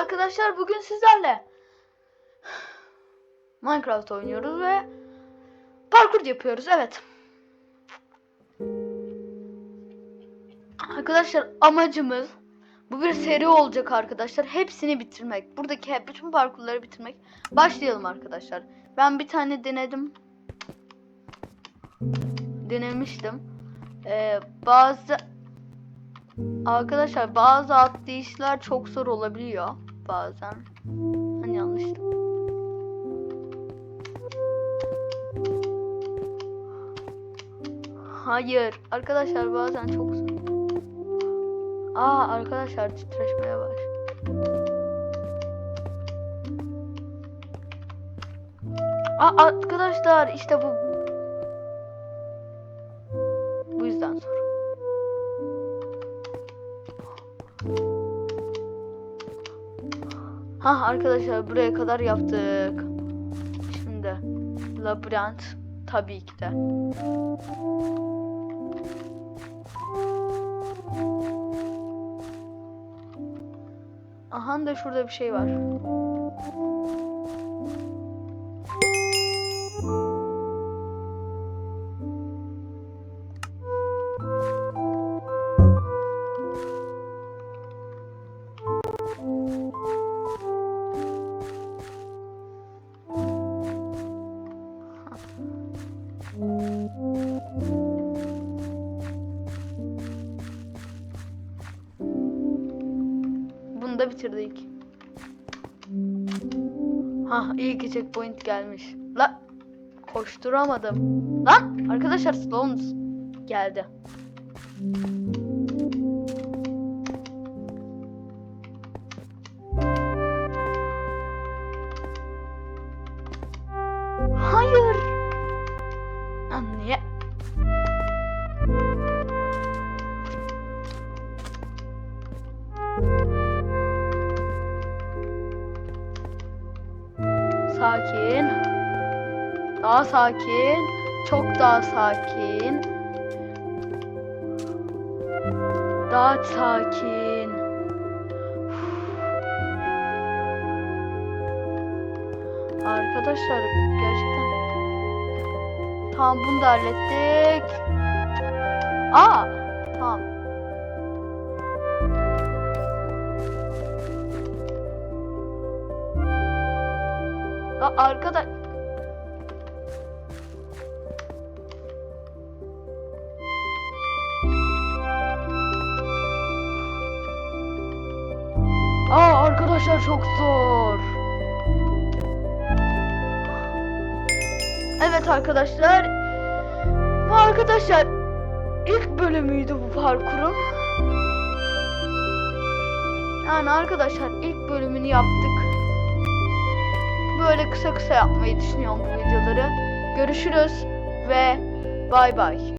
arkadaşlar bugün sizlerle Minecraft oynuyoruz ve parkur yapıyoruz evet. Arkadaşlar amacımız bu bir seri olacak arkadaşlar. Hepsini bitirmek. Buradaki hep bütün parkurları bitirmek. Başlayalım arkadaşlar. Ben bir tane denedim. Denemiştim. Ee, bazı Arkadaşlar bazı atlayışlar çok zor olabiliyor bazen. Hani yanlışlıkla. Hayır. Arkadaşlar bazen çok zor. Aa arkadaşlar titreşmeye baş. Aa arkadaşlar işte bu. Bu yüzden zor. Ha arkadaşlar buraya kadar yaptık. Şimdi labirent tabii ki de. Aha da şurada bir şey var. Bunu da bitirdik. Ha iyi ki checkpoint gelmiş. La koşturamadım. Lan arkadaşlar Stones geldi. Lan niye? Sakin. Daha sakin. Çok daha sakin. Daha sakin. Arkadaşlar gerçekten Tamam bunu da hallettik. Aa, tamam. Aa, arkadaş Aa arkadaşlar çok zor. Evet arkadaşlar. Bu arkadaşlar ilk bölümüydü bu parkurun. Yani arkadaşlar ilk bölümünü yaptık. Böyle kısa kısa yapmayı düşünüyorum bu videoları. Görüşürüz ve bay bay.